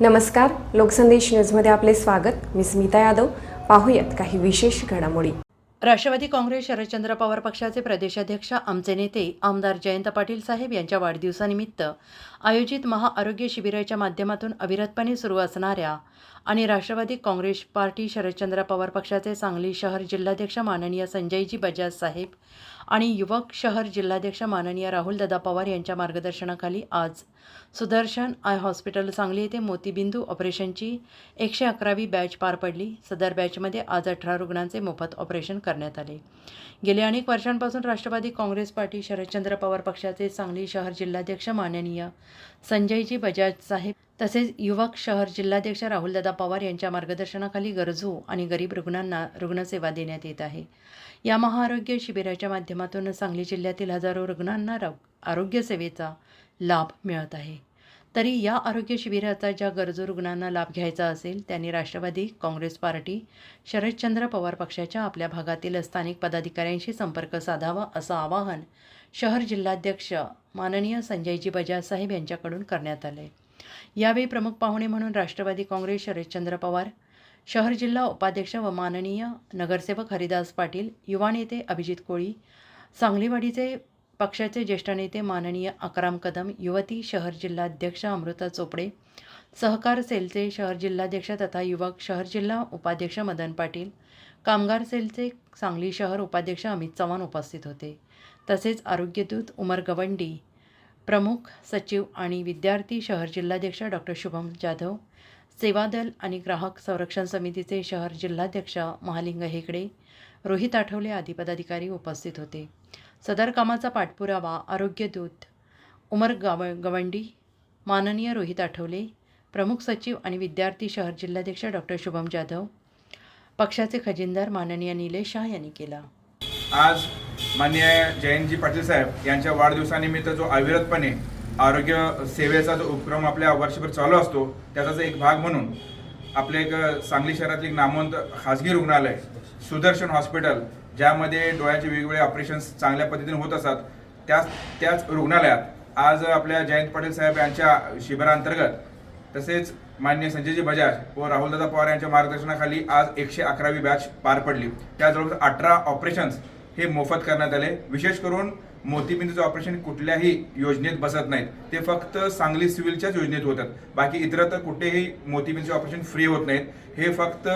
नमस्कार लोकसंदेश न्यूजमध्ये आपले स्वागत. मी स्मिता यादव. पाहूयात काही विशेष घडामोडी. राष्ट्रवादी काँग्रेस शरदचंद्र पवार पक्षाचे प्रदेशाध्यक्ष आमचे नेते आमदार जयंत पाटील साहेब यांच्या वाढदिवसानिमित्त आयोजित महाआरोग्य शिबिराच्या माध्यमातून अविरतपणे सुरू असणाऱ्या आणि राष्ट्रवादी काँग्रेस पार्टी शरदचंद्र पवार पक्षाचे सांगली शहर जिल्हाध्यक्ष माननीय संजयजी बजाज साहेब आणि युवक शहर जिल्हाध्यक्ष माननीय राहुलदादा पवार यांच्या मार्गदर्शनाखाली आज सुदर्शन आय हॉस्पिटल सांगली येथे मोतीबिंदू ऑपरेशनची एकशे अकरावी बॅच पार पडली. सदर बॅचमध्ये आज अठरा रुग्णांचे मोफत ऑपरेशन करण्यात आले. गेल्या अनेक वर्षांपासून राष्ट्रवादी काँग्रेस पार्टी शरदचंद्र पवार पक्षाचे सांगली शहर जिल्हाध्यक्ष माननीय संजयजी बजाज साहेब तसेच युवक शहर जिल्हाध्यक्ष राहुलदादा पवार यांच्या मार्गदर्शनाखाली गरजू आणि गरीब रुग्णांना रुग्णसेवा देण्यात येत आहे. या महाआरोग्य शिबिराच्या माध्यमातून सांगली जिल्ह्यातील हजारो रुग्णांना आरोग्यसेवेचा लाभ मिळत आहे. तरी या आरोग्य शिबिराचा ज्या गरजू रुग्णांना लाभ घ्यायचा असेल त्यांनी राष्ट्रवादी काँग्रेस पार्टी शरदचंद्र पवार पक्षाच्या आपल्या भागातील स्थानिक पदाधिकाऱ्यांशी संपर्क साधावा असं आवाहन शहर जिल्हाध्यक्ष माननीय संजयजी बजाज साहेब यांच्याकडून करण्यात आले यावेळी प्रमुख पाहुणे म्हणून राष्ट्रवादी काँग्रेस शरदचंद्र पवार शहर जिल्हा उपाध्यक्ष व माननीय नगरसेवक हरिदास पाटील युवा नेते अभिजित कोळी सांगलीवाडीचे पक्षाचे ज्येष्ठ नेते माननीय अकराम कदम युवती शहर जिल्हाध्यक्ष अमृता चोपडे सहकार सेलचे शहर जिल्हाध्यक्ष तथा युवक शहर जिल्हा उपाध्यक्ष मदन पाटील कामगार सेलचे सांगली शहर उपाध्यक्ष अमित चव्हाण उपस्थित होते. तसेच आरोग्यदूत उमर गवंडी प्रमुख सचिव आणि विद्यार्थी शहर जिल्हाध्यक्ष डॉक्टर शुभम जाधव सेवादल आणि ग्राहक संरक्षण समितीचे शहर जिल्हाध्यक्ष महालिंग हेगडे रोहित आठवले आदी पदाधिकारी उपस्थित होते. सदर कामाचा पाठपुरावा आरोग्यदूत उमर गाव गवंडी माननीय रोहित आठवले प्रमुख सचिव आणि विद्यार्थी शहर जिल्हाध्यक्ष डॉक्टर शुभम जाधव पक्षाचे खजिनदार माननीय निलेश शाह यांनी केला. आज माननीय जयंतजी पाटील साहेब यांच्या वाढदिवसानिमित्त जो अविरतपणे आरोग्य सेवेचा जो उपक्रम आपल्या वर्षभर चालू असतो त्याचाच एक भाग म्हणून आपले एक सांगली शहरातील एक नामवंत खाजगी रुग्णालय सुदर्शन हॉस्पिटल ज्यामध्ये डोळ्याचे वेगवेगळे ऑपरेशन्स चांगल्या पद्धतीने होत असतात त्याच त्याच रुग्णालयात आज आपल्या जयंत पाटील साहेब यांच्या शिबिरांतर्गत तसेच मान्य संजयजी बजाज व राहुलदादा पवार यांच्या मार्गदर्शनाखाली आज एकशे अकरावी बॅच पार पडली. त्या जवळपास अठरा ऑपरेशन्स हे मोफत करण्यात आले. विशेष करून मोतीबिंदूचं ऑपरेशन कुठल्याही योजनेत बसत नाहीत. ते फक्त सांगली सिव्हिलच्याच योजनेत होतात. बाकी इतरत्र कुठेही मोतीबिंदूचे ऑपरेशन फ्री होत नाहीत. हे फक्त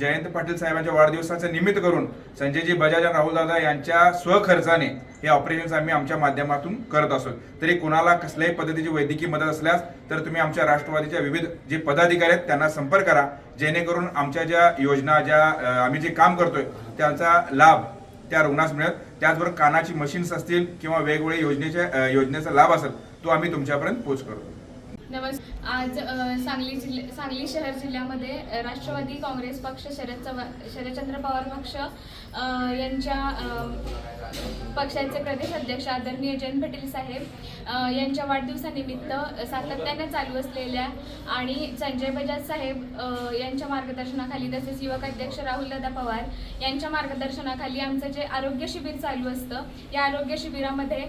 जयंत पाटील साहेबांच्या वाढदिवसाचं निमित्त करून संजयजी बजाज आणि राहुलदादा यांच्या स्वखर्चाने हे ऑपरेशन्स आम्ही आमच्या माध्यमातून करत असतो. तरी कुणाला कसल्याही पद्धतीची वैद्यकीय मदत असल्यास तर तुम्ही आमच्या राष्ट्रवादीच्या विविध जे पदाधिकारी आहेत त्यांना संपर्क करा. जेणेकरून आमच्या ज्या योजना ज्या आम्ही जे काम करतोय त्यांचा लाभ त्या रुग्णास मिळत त्याचबरोबर कानाची मशीन्स असतील किंवा वेगवेगळ्या योजनेच्या योजनेचा लाभ असेल तो आम्ही तुमच्यापर्यंत पोच करतो नमस् आज सांगली जिल्हे सांगली शहर जिल्ह्यामध्ये राष्ट्रवादी काँग्रेस पक्ष शरद चव्हाण शरदचंद्र पवार पक्ष यांच्या पक्षाचे प्रदेश अध्यक्ष आदरणीय जयंत पाटील साहेब यांच्या वाढदिवसानिमित्त सातत्याने चालू असलेल्या आणि संजय बजाज साहेब यांच्या मार्गदर्शनाखाली तसेच युवक अध्यक्ष राहुलदादा पवार यांच्या मार्गदर्शनाखाली आमचं जे आरोग्य शिबिर चालू असतं या आरोग्य शिबिरामध्ये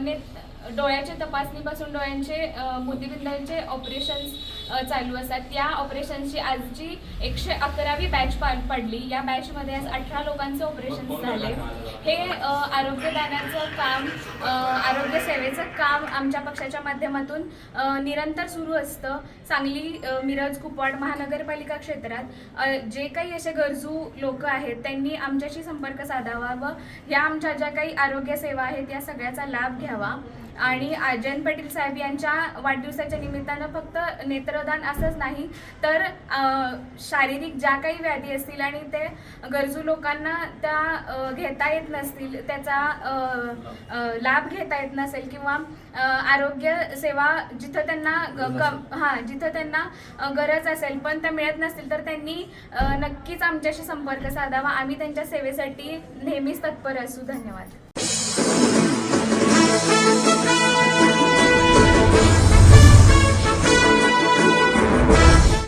नेत ने डोळ्याच्या तपासणीपासून डोळ्यांचे मोतीबिंदांचे ऑपरेशन्स चालू असतात. त्या ऑपरेशनची आजची एकशे अकरावी बॅच पार पडली. या बॅचमध्ये आज अठरा लोकांचे ऑपरेशन झाले. हे आरोग्यदानाचं काम आरोग्य सेवेचं काम आमच्या पक्षाच्या माध्यमातून निरंतर सुरू असतं. सांगली मिरज कुपवाड महानगरपालिका क्षेत्रात जे काही असे गरजू लोक आहेत त्यांनी आमच्याशी संपर्क साधावा व या आमच्या ज्या काही आरोग्य सेवा आहेत या सगळ्याचा लाभ घ्यावा. आणि जयंत पाटील साहेब यांच्या वाढदिवसाच्या निमित्तानं फक्त नेत्रदान असंच नाही तर शारीरिक ज्या काही व्याधी असतील आणि ते गरजू लोकांना त्या घेता येत नसतील त्याचा लाभ घेता येत नसेल किंवा आरोग्य सेवा जिथं त्यांना हां जिथं त्यांना गरज असेल पण त्या मिळत नसतील तर त्यांनी नक्कीच आमच्याशी संपर्क साधावा. आम्ही त्यांच्या सेवेसाठी नेहमीच तत्पर असू. धन्यवाद.